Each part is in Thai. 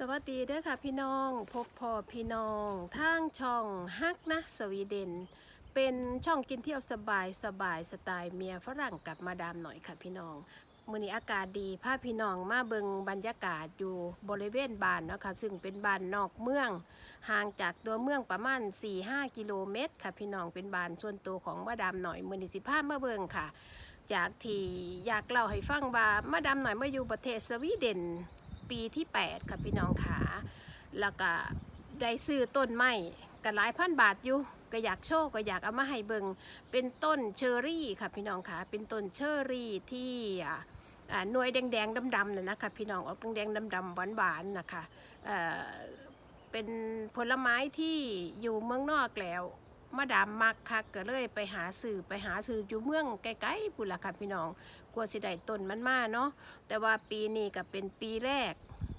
สวัสดีเด้อค่ะพี่น้องพบพอพี่น้องทางช่องฮักนะสวีเดน เป็นช่องกินเที่ยวสบายสบายสไตล์เมียฝรั่งกับมาดามหน่อยค่ะพี่น้องมื้อนี้อากาศดีพาพี่น้องมาเบิงบรรยากาศอยู่บริเวณบ้านเนาะค่ะซึ่งเป็นบ้านนอกเมือง ห่างจากตัวเมืองประมาณ 4-5 กิโลเมตร ค่ะพี่น้องเป็นบ้านส่วนตัวของมาดามหน่อยมื้อนี้สิพามาเบิงค่ะ จากที่อยากเล่าให้ฟังว่ามาดามหน่อยมาอยู่ประเทศสวีเดน ปีที่ 8 ค่ะพี่น้องขาแล้วก็ได้ซื้อต้นไม้กันหลายพันบาทอยู่ก็อยากโชว์ก็อยากเอามาให้เบิงเป็นต้นเชอรี่ค่ะพี่น้องขาเป็นต้นเชอรี่ที่หน่วยแดงๆดำๆน่ะนะคะพี่น้องออกแดงๆดำๆหวานๆนะคะเอ่อเป็นผลไม้ที่อยู่เมืองนอกแล้ว มาดามมักคักก็เลยไปหาสื่อไปหาสื่ออยู่เมืองไกลๆพุ่นละค่ะพี่น้องกลัวสิได้ต้นมันมาเนาะแต่ว่าปีนี้ก็เป็นปีแรก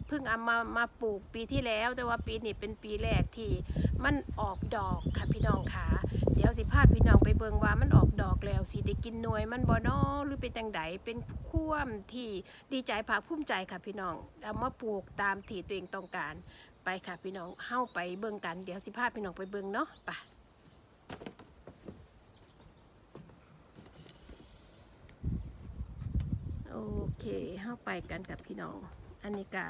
เพิ่งเอามามาปลูกปีที่แล้ว แต่ว่าปีนี้เป็นปีแรกที่มันออกดอกค่ะพี่น้องค่ะเดี๋ยวสิพาพี่น้องไปเบิงว่ามันออกดอกแล้วสิได้กินหน่วยมันบ่นอหรือเป็นจังไดเป็นควมที่ดีใจภาคภูมิใจค่ะพี่น้องเอามาปลูกตามที่ตัวเองต้องการไปค่ะพี่น้องเฮาไปเบิงกัน เดี๋ยวสิพาพี่น้องไปเบิงเนาะไป โอเคเข้าไปกันกับพี่น้อง อันนี้ก็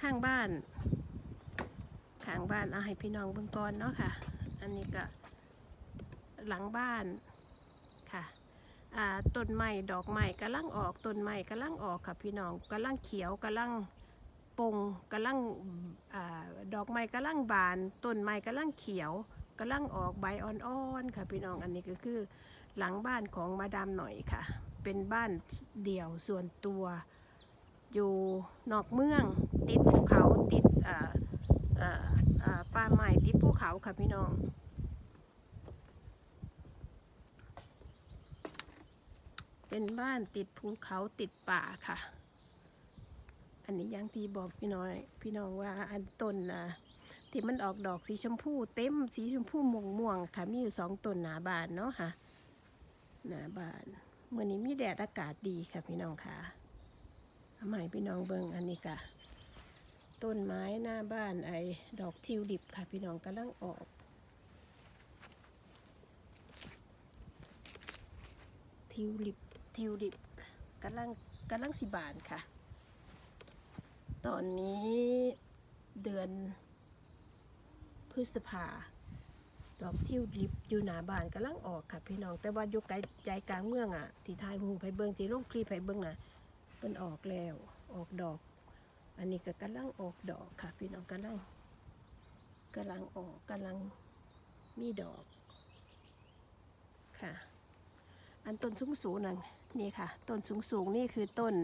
ข้างบ้าน ข้างบ้านเอาให้พี่น้องเบิ่งก่อนเนาะค่ะ อันนี้ก็หลังบ้านค่ะต้นไม้ดอกไม้กำลังออกต้นไม้กำลังออกค่ะพี่น้องกำลังเขียวกำลังปงกำลังอดอกไม้กำลังบานต้นไม้กำลังเขียวกำลังออกใบอ่อนๆค่ะพี่น้องอันนี้ก็คือหลังบ้านของมาดามหน่อยค่ะ เป็นบ้านเดี่ยวส่วนตัว อยู่นอกเมือง ติดภูเขาติดป่าไม้ติดภูเขาค่ะพี่น้อง เป็นบ้านติดภูเขาติดป่าค่ะ อันนี้ยังที่บอกพี่น้อย พี่น้องว่าอันต้นนะที่มันออกดอกสีชมพูเต็มสีชมพูม่วงม่วงๆค่ะมีอยู่สองต้นหนาบานเนาะค่ะหนาบาน มื่อนี้มีแดดอากาศดีค่ะพี่น้องค่ะทำไมพี่น้องเบิงอันนี้ค่ะ ต้นไม้หน้าบ้านไอ้ดอกทิวลิปค่ะพี่น้องกำลังออกทิวลิปทิวลิปกำลังกำลังสิบานค่ะ ตอนนี้เดือนพฤษภา ดอกทิวลิปอยู่หนาบานกำลังออกค่ะพี่น้อง แต่ว่าอยู่ไกลใจกลางเมืองอะที่ทายหูไปเบิงที่ลงคลีไปเบิงน่ะเป็นออกแล้วออกดอก อันนี้ก็กำลังออกดอกค่ะ พี่น้องกำลังกำลังออกกำลังมีดอกค่ะ อันต้นสูงสูงนั่นนี่ค่ะต้นสูงสูงนี่คือต้น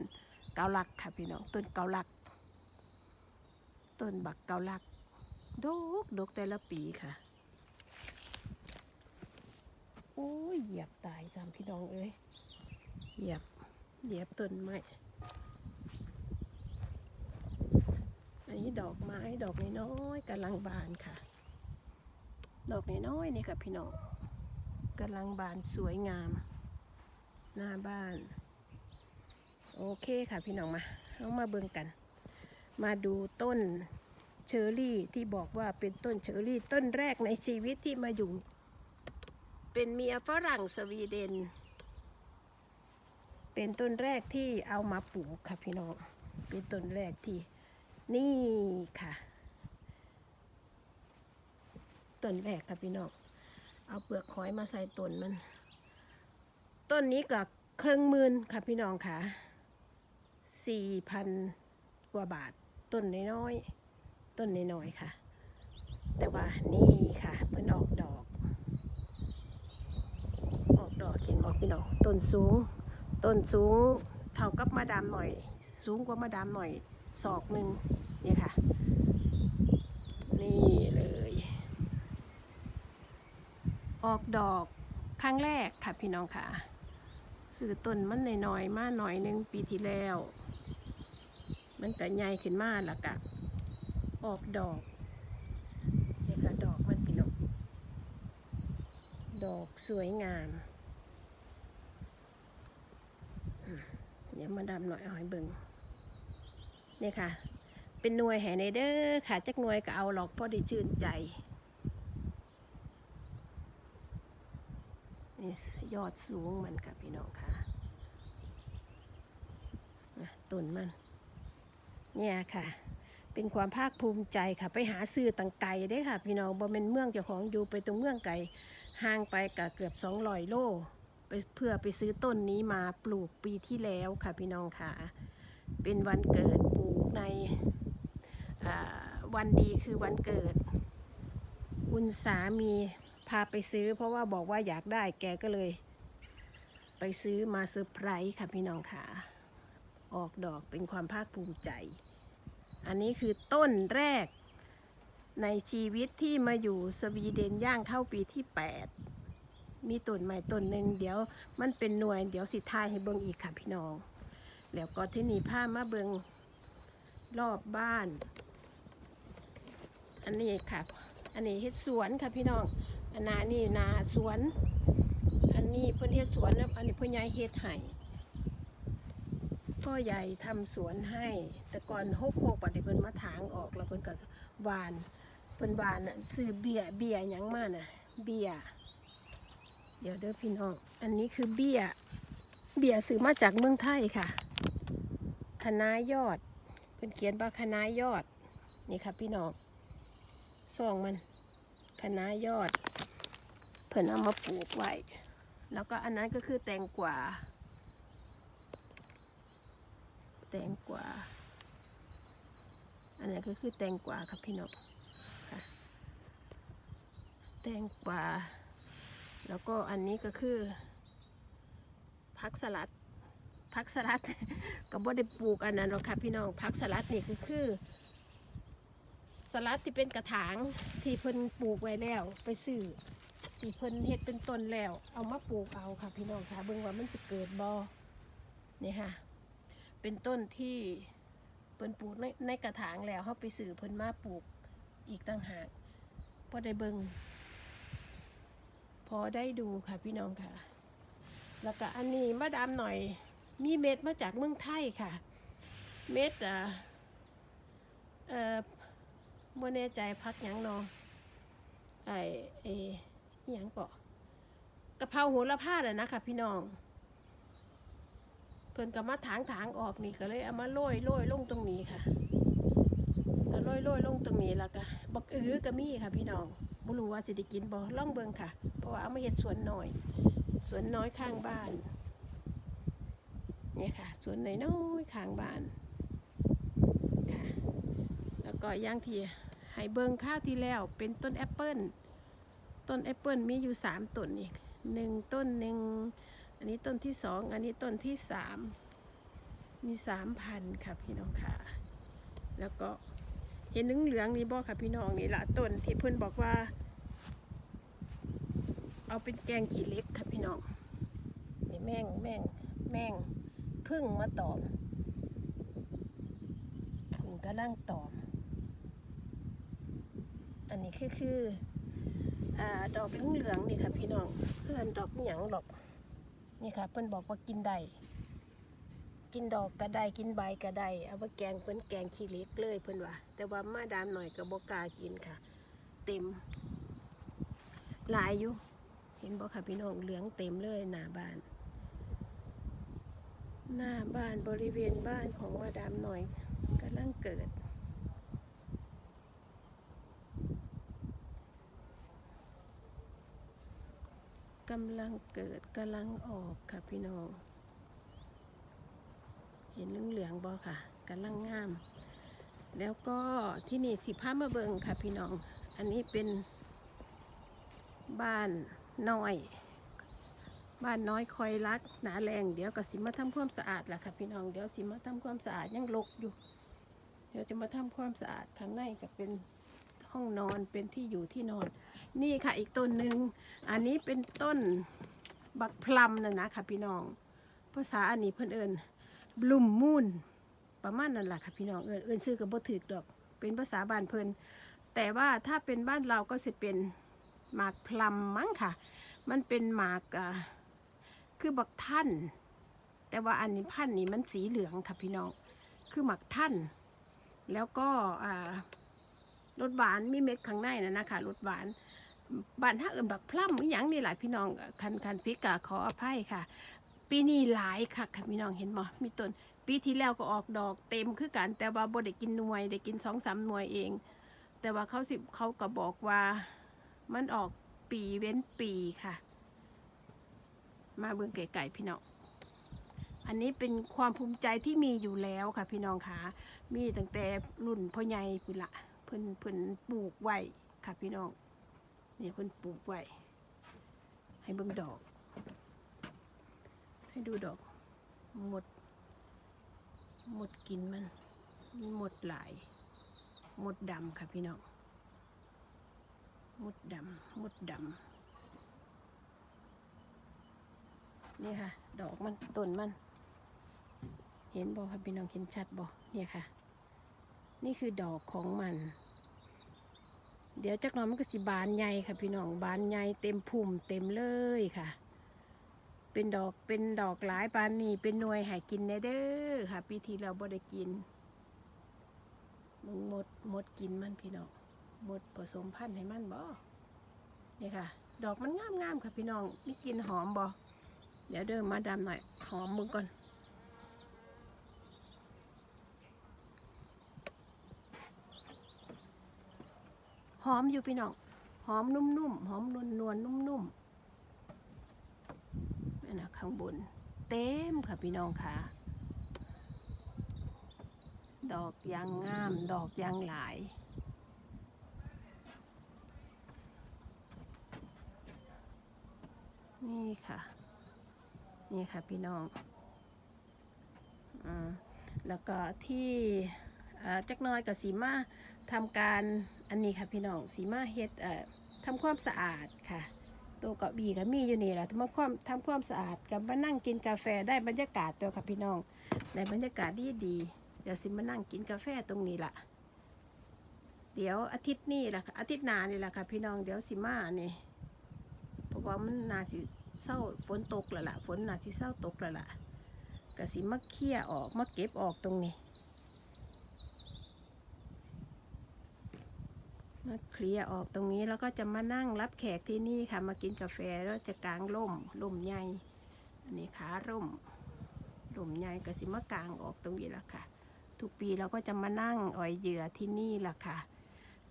เกาลักค่ะพี่น้องต้นเกาลักต้นบักเกาลักดกดกแต่ละปีค่ะ อ้ยเหยียบตายสามพี่น้องเอ้ยเหยียบเหยียบต้นไม้อันนี้ดอกไม้ดอกน้อยๆกำลังบานค่ะ ดอกน้อยๆนี่ค่ะพี่น้องกำลังบานสวยงาม หน้าบ้าน โอเคค่ะพี่น้องมาเอามาเบิ่งกัน มาดูต้นเชอรี่ที่บอกว่าเป็นต้นเชอรี่ต้นแรกในชีวิตที่มาอยู่ เป็นเมียฝรั่งสวีเดน เป็นต้นแรกที่เอามาปลูกค่ะพี่น้อง เป็นต้นแรกที่ นี่ค่ะ ต้นแรกค่ะพี่น้อง เอาเปลือกหอยมาใส่ต้นมัน ต้นนี้ก็เครื่องมื่นค่ะพี่น้องค่ะสี่พันกว่าบาท ต้นน้อยๆ ต้นน้อยๆค่ะ แต่ว่านี่ค่ะเพิ่นออกดอก ออกดอก เห็นบอกพี่น้องต้นสูง ต้นสูงเท่ากับมาดามหน่อย สูงกว่ามาดามหน่อยศอกหนึ่งนี่ค่ะ นี่เลย ออกดอกครั้งแรกค่ะพี่น้องค่ะซื้อต้นมันหน่อยๆมาหน่อยหนึ่งปีที่แล้ว มันก็ใหญ่ขึ้นมาแล้วก็ออกดอกนี่ค่ะดอกมันพี่น้องดอกสวยงามอืมเดี๋ยวมาดำหน่อยเอาให้เบิ่งนี่ค่ะ เป็นหน่วยแห่ในเด้อค่ะจักหน่วยก็เอาหรอกพอได้ชื่นใจนี่ยอดสูงมันค่ะพี่น้องค่ะอะต้นมัน เนี่ยค่ะ เป็นความภาคภูมิใจค่ะ ไปหาซื้อตังไก่ได้ค่ะ พี่น้องบ่เป็นเมืองเจ้าของอยู่ไปตรงเมืองไก่ห่างไปกะเกือบ200โล ไปเพื่อไปซื้อต้นนี้มาปลูกปีที่แล้วค่ะพี่น้องค่ะ เป็นวันเกิดปลูกในวันดีคือวันเกิด คุณสามีพาไปซื้อ เพราะว่าบอกว่าอยากได้แกก็เลย ไปซื้อมาเซอร์ไพรส์ค่ะพี่น้องค่ะ ออกดอกเป็นความภาคภูมิใจ อันนี้คือต้นแรกในชีวิตที่มาอยู่สวีเดนย่างเข้าปีที่ 8 มีต้นใหม่ต้นหนึ่งเดี๋ยวมันเป็นหน่วย เดี๋ยวสิทายให้เบิ่งอีกค่ะพี่น้อง แล้วก็ที่นี่ผ้ามาเบิงรอบบ้าน อันนี้ค่ะอันนี้เฮ็ดสวนค่ะพี่น้องอันนานี่นาสวน อันนี้เพิ่นเฮ็ดสวนแล้วอันนี้เพิ่นย้ายเฮ็ดให้พ่อใหญ่ทำสวนให้ แต่ก่อนหกหกปัดเพิ่นมาถางออกแล้วเพิ่นก็หวานเพิ่นหวานน่ะซื้อเบียเบียยังมาน่ะ เบีย เดี๋ยวเด้อพี่น้อง อันนี้คือเบียเบียซื้อมาจากเมืองไทยค่ะคณะยอดเพิ่นเขียนว่าคณะยอด นี่ค่ะพี่น้องซองมันคณะยอด เพิ่นเอามาปลูกไว้ แล้วก็อันนั้นก็คือแตงกวา แตงกวา อันนี้นก็คือแตงกวาครับพี่น้องแตงกวา แล้วก็อันนี้ก็คือผักสลัดผักสลัดก็บ่ได้ปลูกอันนั้นหรอกค่ะพี่น้องผักสลัดนี่ก็คือ สลัดที่เป็นกระถางที่เพิ่นปลูกไว้แล้ว ไปซื้อที่เพิ่นเฮ็ดเป็นต้นแล้ว เอามาปลูกเอาค่ะ พี่น้องค่ะเบิ่งว่ามันจะเกิดบ่นี่ค่ะ เป็นต้นที่เพิ่นปลูกในในกระถางแล้วเฮาไปซื้อเพิ่นมาปลูกอีกต่างหากพอได้เบิ่ง พอได้ดูค่ะพี่น้องค่ะ แล้วก็อันนี้มาดามหน่อย มีเม็ดมาจากเมืองไทยค่ะ เม็ดอะเอ่อบ่แน่ใจพักยังนองไอเอยังเกาะกะเพราโหระพาน่ะนะคะพี่น้อง เพิ่นก็มาถางถางๆออกนี่ก็เลยเอามาโรยโรยลงตรงนี้ค่ะโรยโรยลงตรงนี้แล้วก็บักอื้อก็มีค่ะพี่น้อง บ่รู้ว่าสิได้กินบ่ลองเบิงค่ะ เพราะว่าเอามาเฮ็ดสวนหน่อย สวนน้อยข้างบ้าน เนี่ยค่ะ สวนน้อยๆข้างบ้าน ค่ะ แล้วก็ย่างที่ให้เบิงข้าวที่แล้ว เป็นต้นแอปเปิลต้นแอปเปิลมีอยู่สามต้นนี่หนึ่งต้นหนึ่ง อันนี้ต้นที่สอง อันนี้ต้นที่สาม มีสามพันค่ะพี่น้องค่ะ แล้วก็ เห็นเหลืองๆนี่บ่ค่ะพี่น้องนี่ละต้นที่เพื่อนบอกว่า เอาเป็นแกงขี้เล็กค่ะพี่น้องนี่แม่งแม่งแม่งพึ่งมาตอมพึ่งกำลังตอม อันนี้คือคืออดอกเหลืองนี่ค่ะพี่น้องเพื่อนดอกหยังหรอกนี่ค่ะ เพิ่อนบอกว่ากินได้ กินดอกก็ได้กินใบก็ได้เอาไปแกงเพิ่นแกงขี้เล็กเลยเพิ่นว่าแต่ว่ามาดามหน่อยก็บ่กล้ากินค่ะ เต็ม หลายอยู่เห็นบ่ค่ะพี่น้องเหลืองเต็มเลยหน้าบ้าน หน้าบ้านบริเวณบ้านของมาดามหน่อยกำลังเกิดกำลังเกิดกำลังออกค่ะพี่น้อง ห็นเหลืองๆบ่ค่ะกำลังงาม แล้วก็ที่นี่สิพามาเบิงค่ะพี่น้อง อันนี้เป็นบ้านน้อย บ้านน้อยคอยรัก หนาแรงเดี๋ยวก็สิมาทำความสะอาดล่ะค่ะพี่น้องเดี๋ยวสิมาทำความสะอาดยังรกอยู่ เดี๋ยวจะมาทำความสะอาดข้างในก็เป็นห้องนอนเป็นที่อยู่ที่นอน นี่ค่ะอีกต้นหนึ่งอันนี้เป็นต้นบักพลัมน่ะนะค่ะพี่น้อง ภาษาอันนี้เพิ่อนเอิญ บลูมมูนประมาณนั้นแหละค่ะพี่น้องเอิญเอิญซื้อกับบ่ถือดอก เป็นภาษาบ้านเพิ่นแต่ว่าถ้าเป็นบ้านเราก็จะเป็นหมากพลัมมั้งค่ะ มันเป็นหมากอ่าคือบักท่าน แต่ว่าอันนี้พันนี้มันสีเหลืองค่ะพี่น้อง คือหมากท่าน แล้วก็รสหวานมีเม็ดข้างในนะนะคะรสหวานบ้านถ้าเอิญแบบพล่ำอหย่างนี่หลายพี่น้องคันคันพิกาขออภัยค่ะ ปีนี้หลายค่ะค่ะพี่น้องเห็นบ่มีต้นปีที่แล้วก็ออกดอกเต็มคือกัน แต่ว่าบ่ได้กินหน่วยได้กินสองสามหน่วยเอง แต่ว่าเขาสิเขาก็บอกว่ามันออกปีเว้นปีค่ะ มาเบิ่งไก่ๆพี่น้องอันนี้เป็นความภูมิใจที่มีอยู่แล้วค่ะ พี่น้องค่ะมีตั้งแต่รุ่นพ่อใหญ่พุ่นละเพิ่นเพิ่นปลูกไว้ค่ะพี่น้องเนี่ยเพิ่นปลูกไว้ให้เบิ่งดอก ให้ดูดอก หมด หมดกินมันมันหมดหลาย หมดดำค่ะพี่น้องหมดดำหมดดำนี่ค่ะ ดอกมันต้นมัน เห็นบ่ครับพี่น้องเห็นชัดบ่เนี่ยค่ะ นี่คือดอกของมัน เดี๋ยวจักหน่อยมันก็สิบานใหญ่ค่ะพี่น้องบานใหญ่เต็มพุ่มเต็มเลยค่ะ เป็นดอกเป็นดอกหลายปานนี่เป็นหน่วยหายกินแน่เด้อค่ะปีที่แล้วบ่ได้กินมึงหมดหมดกินมันพี่น้องหมดผสมพันธุ์ให้มันบ่เนี่ยค่ะ ดอกมันงามงามๆค่ะพี่น้องมีกินหอมบ่เดี๋ยวเดินมาดำหน่อยหอมมึงก่อนหอมอยู่พี่น้องหอมนุ่มๆหอมนวลนวลๆนุ่มๆ นั่นนะข้างบน เต็มค่ะพี่น้องค่ะ ดอกยางงาม ดอกยางหลายนี่ค่ะ นี่ค่ะพี่น้องอแล้วก็ที่จักน้อยกับสีมาทำการอันนี้ค่ะพี่น้องสีมาเฮ็ดทำความสะอาดค่ะ ตัวเกาะบีก็มีอยู่นี่แหละทำความทำความสะอาดกับมานั่งกินกาแฟได้บรรยากาศตัวค่ะพี่น้องในบรรยากาศดีดีเดี๋ยวสิมานั่งกินกาแฟตรงนี้ละเดี๋ยวอาทิตย์นี้แหละค่ะอาทิตย์หน้านี่แหละค่ะพี่น้องเดี๋ยวสิมาเนี่ยเพราะว่ามันนาสิเศร้าฝนตกแล้วล่ะฝนนาสิเศร้าตกแล้วล่ะก็สิมาเคลี่ยออกมาเก็บออกตรงนี้ มาเคลียร์ออกตรงนี้แล้วก็จะมานั่งรับแขกที่นี่ค่ะ มากินกาแฟแล้วจะกางร่มร่มใหญ่อันนี้ขาร่มร่มใหญ่ก็สิมากางออกตรงนี้ละค่ะ ทุกปีเราก็จะมานั่งอ่อยเหยื่อที่นี่ละค่ะ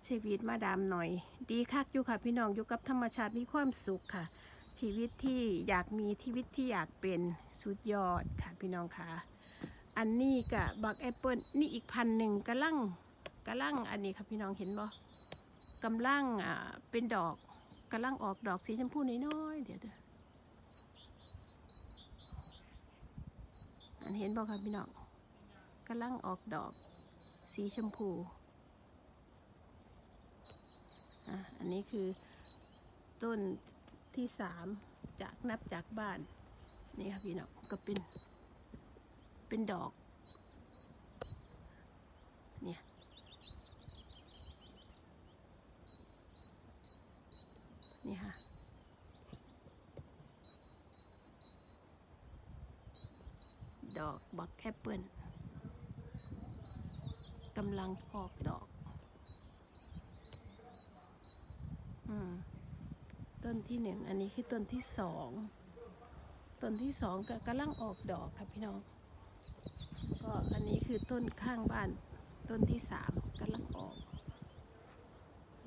ชีวิตมาดามหน่อย ดีคักอยู่ค่ะ พี่น้องอยู่กับธรรมชาติมีความสุขค่ะ ชีวิตที่อยากมีชีวิตที่อยากเป็นสุดยอดค่ะพี่น้องค่ะ อันนี้กับบักแอปเปิลนี่อีกพันหนึ่งกระลังกระลังอันนี้ค่ะพี่น้องเห็นบ่ กำลังอ่าเป็นดอกกำลังออกดอกสีชมพูน้อยๆเดี๋ยวเดี๋ยวอันเห็นบอกค่ะพี่น้องกำลังออกดอกสีชมพูอะอันนี้คือต้นที่สามจากนับจากบ้าน นี่ค่ะพี่น้องก็เป็นเป็นดอก เนี่ย นี่ค่ะ ดอก บักแอปเปิลกำลังออกดอก อืม ต้นที่หนึ่ง อันนี้คือต้นที่สอง ต้นที่สองก็กำลังออกดอกค่ะพี่น้อง ก็อันนี้คือต้นข้างบ้าน ต้นที่สามกำลังออก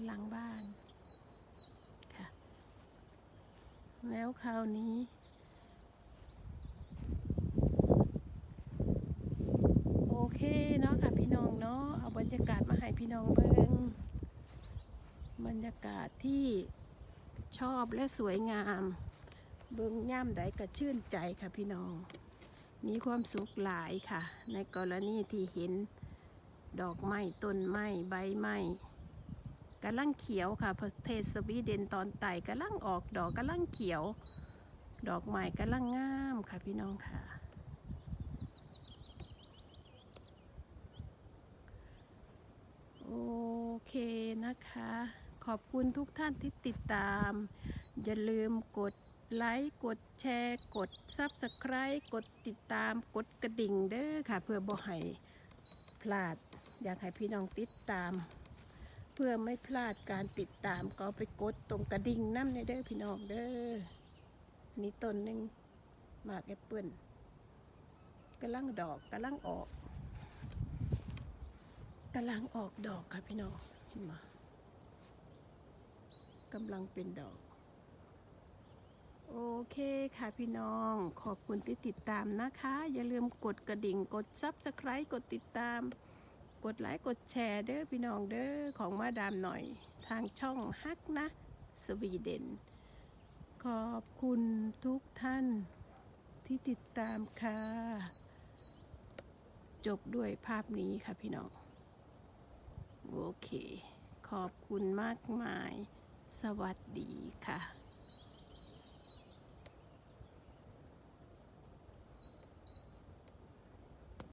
หลังบ้าน ค่ะ แล้วคราวนี้ โอเคเนาะค่ะพี่น้องเนาะเอาบรรยากาศมาให้พี่ น้องเบิ่งบรรยากาศที่ชอบและสวยงาม เบิ่งย่ามใดก็ชื่นใจค่ะพี่น้อง มีความสุขหลายค่ะ ในกรณีที่เห็นดอกไม้ต้นไม้ใบไม้กำลังเขียวค่ะประเทศสวีเดนตอนไต่กำลังออกดอกกำลังเขียว ดอกไม้กำลังงามค่ะพี่น้องค่ะ โอ เคนะคะ ขอบคุณทุกท่านที่ติดตาม อย่าลืมกดไลค์ กดแชร์ กด Subscribe กดติดตาม กดกระดิ่งเด้อค่ะ เพื่อบ่ให้พลาด อยากให้พี่น้องติดตาม เพื่อไม่พลาดการติดตามก็ไปกดตรงกระดิ่งน้ำในเด้อพี่น้องเด้ออันนี้ต้นหนึ่งหมากแอปเปิลกำลังดอกกำลังออก กำลังออกดอกค่ะพี่น้องเห็นไหมกำลังเป็นดอก โอเคค่ะพี่น้อง ขอบคุณที่ติดตามนะคะ อย่าลืมกดกระดิ่ง กดซับสไคร b ์กดติดตาม กดไลค์ กดแชร์เด้อพี่น้องเด้อของมาดามหน่อย ทางช่องฮักนะ สวีเดน ขอบคุณทุกท่านที่ติดตามค่ะ จบด้วยภาพนี้ค่ะพี่น้อง โอเค ขอบคุณมากมาย สวัสดีค่ะ